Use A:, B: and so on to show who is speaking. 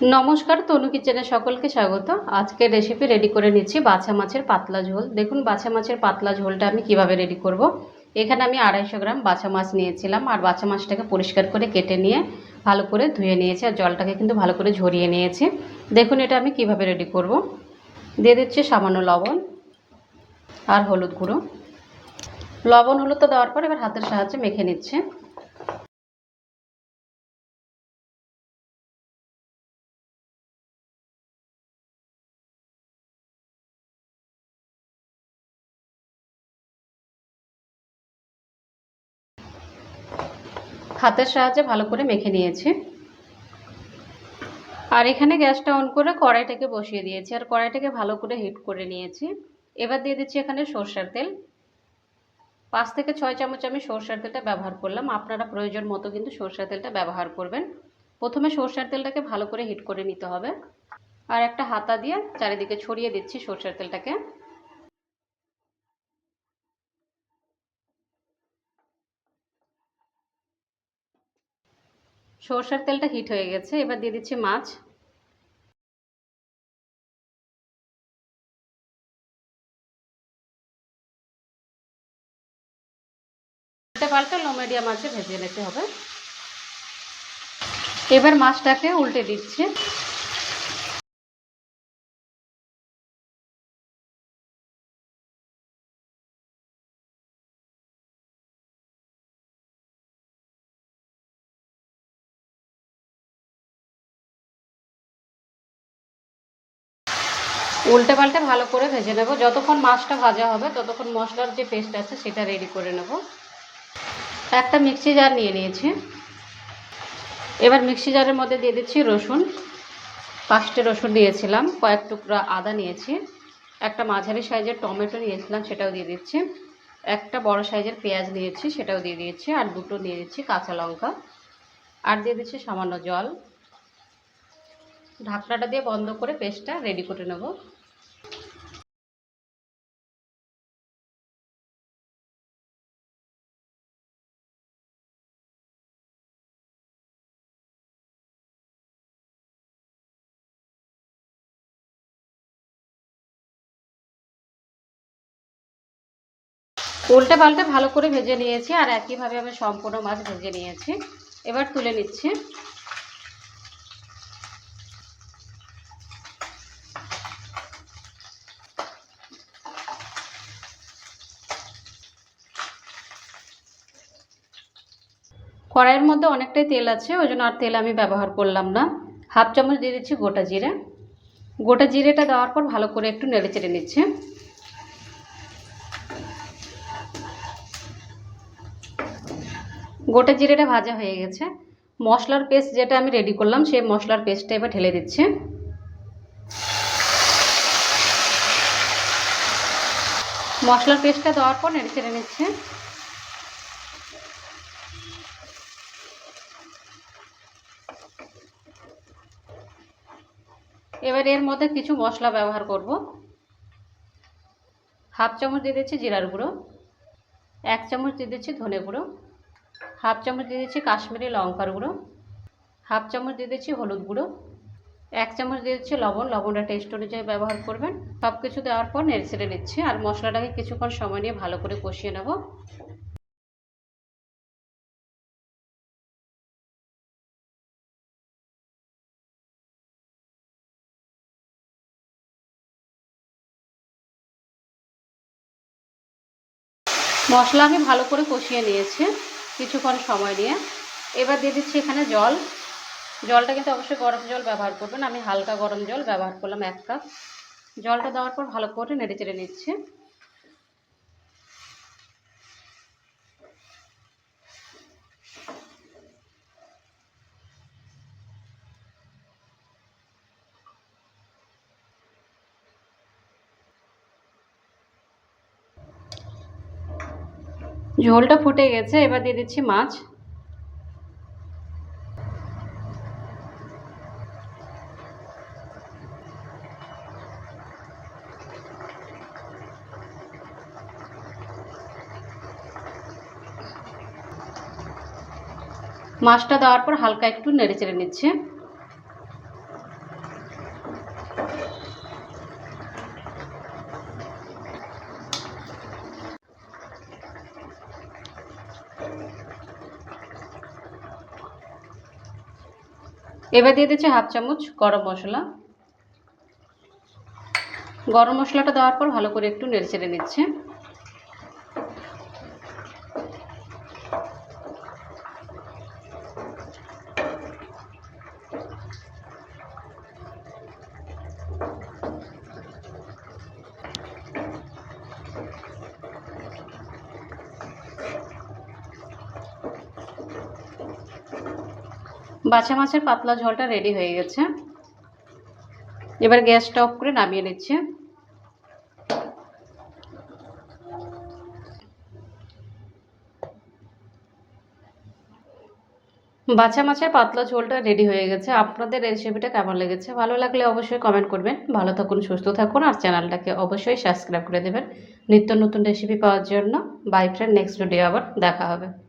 A: নমস্কার, তনু কিচেনে সকলকে স্বাগত। আজকে রেসিপি রেডি করে নিচ্ছি বাছা মাছের পাতলা ঝোল। দেখুন, বাছা মাছের পাতলা ঝোলটা আমি কীভাবে রেডি করব। এখানে আমি আড়াইশো গ্রাম বাছা মাছ নিয়েছিলাম আর বাছা মাছটাকে পরিষ্কার করে কেটে নিয়ে ভালো করে ধুয়ে নিয়েছি আর জলটাকে কিন্তু ভালো করে ঝরিয়ে নিয়েছি। দেখুন, এটা আমি কীভাবে রেডি করব। দিয়ে দিচ্ছি সামান্য লবণ আর হলুদ গুঁড়ো। লবণ হলুদ তো দেওয়ার পর এবার হাতের সাহায্যে মেখে নিচ্ছে। হাতের সাহায্যে ভালো করে মেখে নিয়েছি। আর এখানে গ্যাসটা অন করে কড়াইটাকে বসিয়ে দিয়েছি। আর কড়াইটাকে ভালো করে হিট করে নিয়েছি। এবার দিয়ে দিচ্ছি এখানে সর্ষের তেল। পাঁচ থেকে ছয় চামচ আমি সর্ষের তেলটা ব্যবহার করলাম। আপনারা প্রয়োজন মতো কিন্তু সর্ষের তেলটা ব্যবহার করবেন। প্রথমে সর্ষের তেলটাকে ভালো করে হিট করে নিতে হবে। আর একটা হাতা দিয়ে চারিদিকে ছড়িয়ে দিচ্ছি সর্ষের তেলটাকে। সর্ষের তেলটা হিট হয়ে গেছে, এবার দিয়ে দিচ্ছি মাছ। পাল্টে লো মিডিয়াম আছে ভেজে নিতে হবে। এবার মাছটাকে উল্টে দিচ্ছি। উল্টে পাল্টে ভালো করে ভেজে নেব। যতক্ষণ মাছটা ভাজা হবে, ততক্ষণ মশলার যে পেস্ট আছে, সেটা রেডি করে নেব। একটা মিক্সি জার নিয়ে নিয়েছি। এবার মিক্সি জারের মধ্যে দিয়ে দিচ্ছি রসুন। পাঁচটে রসুন দিয়েছিলাম, কয়েক টুকরা আদা নিয়েছি। একটা মাঝারি সাইজের টমেটো নিয়েছিলাম, সেটাও দিয়ে দিচ্ছি। একটা বড় সাইজের পেঁয়াজ নিয়েছি, সেটাও দিয়ে দিয়েছি। আর দুটো নিয়ে দিচ্ছি কাঁচা লঙ্কা। আর দিয়ে দিচ্ছি সামান্য জল। ঢাকনাটা দিয়ে বন্ধ করে পেস্টটা রেডি করে নেব। উল্টে পাল্টে ভালো করে ভেজে নিয়েছি আর একইভাবে আমি সম্পূর্ণ মাছ ভেজে নিয়েছি। এবার তুলে নিচ্ছি। কড়াইয়ের মধ্যে অনেকটাই তেল আছে, ওই জন্য আর তেল আমি ব্যবহার করলাম না। হাফ চামচ দিয়ে দিচ্ছি গোটা জিরে। গোটা জিরেটা দেওয়ার পর ভালো করে একটু নেড়ে চেড়ে নিচ্ছে। গোটা জিরেটা ভাজা হয়ে গেছে। মশলার পেস্ট যেটা আমি রেডি করলাম, সেই মশলার পেস্টটা এবার ঢেলে দিচ্ছি। মশলার পেস্টটা দেওয়ার পর নেড়ে চেড়ে নিচ্ছে। এবার এর মধ্যে কিছু মশলা ব্যবহার করব। হাফ চামচ দিয়ে দিচ্ছি জিরার গুঁড়ো, এক চামচ দিয়ে দিচ্ছি ধনে গুঁড়ো। হাফ চামচ দিয়ে দিচ্ছি কাশ্মীরি লঙ্কার গুঁড়ো, হাফ চামচ দিয়ে দিচ্ছি হলুদ গুঁড়ো, এক চামচ দিয়ে দিচ্ছি লবণ। লবণটা টেস্ট অনুযায়ী ব্যবহার করবেন। সব কিছু দেওয়ার পর নেড়ে নিচ্ছি আর মশলাটাকে কিছুক্ষণ সময় নিয়ে ভালো করে কষিয়ে নেব। মশলা আমি ভালো করে কষিয়ে নিয়েছি। কিছুক্ষণ সময় নিয়ে। এবার দিয়ে দিচ্ছি এখানে জল। জলটা কিন্তু অবশ্যই গরম জল ব্যবহার করবেন। আমি হালকা গরম জল ব্যবহার করলাম এক কাপ। জলটা দেওয়ার পর ভালো করে নেড়ে চেড়ে নিচ্ছি। ঝোলটা ফুটে গেছে, এবার দিয়ে দিচ্ছি মাছ। মাছটা দেওয়ার পর হালকা একটু নেড়ে চেড়ে নিচ্ছে। এবার দিয়ে দিচ্ছি হাফ চামচ গরম মশলা। গরম মশলাটা দেওয়ার পর ভালো করে একটু নেড়ে চেড়ে নিচ্ছে। বাছা মাছের পাতলা ঝোলটা রেডি হয়ে গেছে। এবার গ্যাসটা অফ করে নামিয়ে নিচ্ছে। বাছা মাছের পাতলা ঝোলটা রেডি হয়ে গেছে। আপনাদের রেসিপিটা কেমন লেগেছে? ভালো লাগলে অবশ্যই কমেন্ট করবেন। ভালো থাকুন, সুস্থ থাকুন আর চ্যানেলটাকে অবশ্যই সাবস্ক্রাইব করে দেবেন। নিত্য নতুন রেসিপি পাওয়ার জন্য। বাই ফ্রেন্ড নেক্সট ভিডিও আবার দেখা হবে।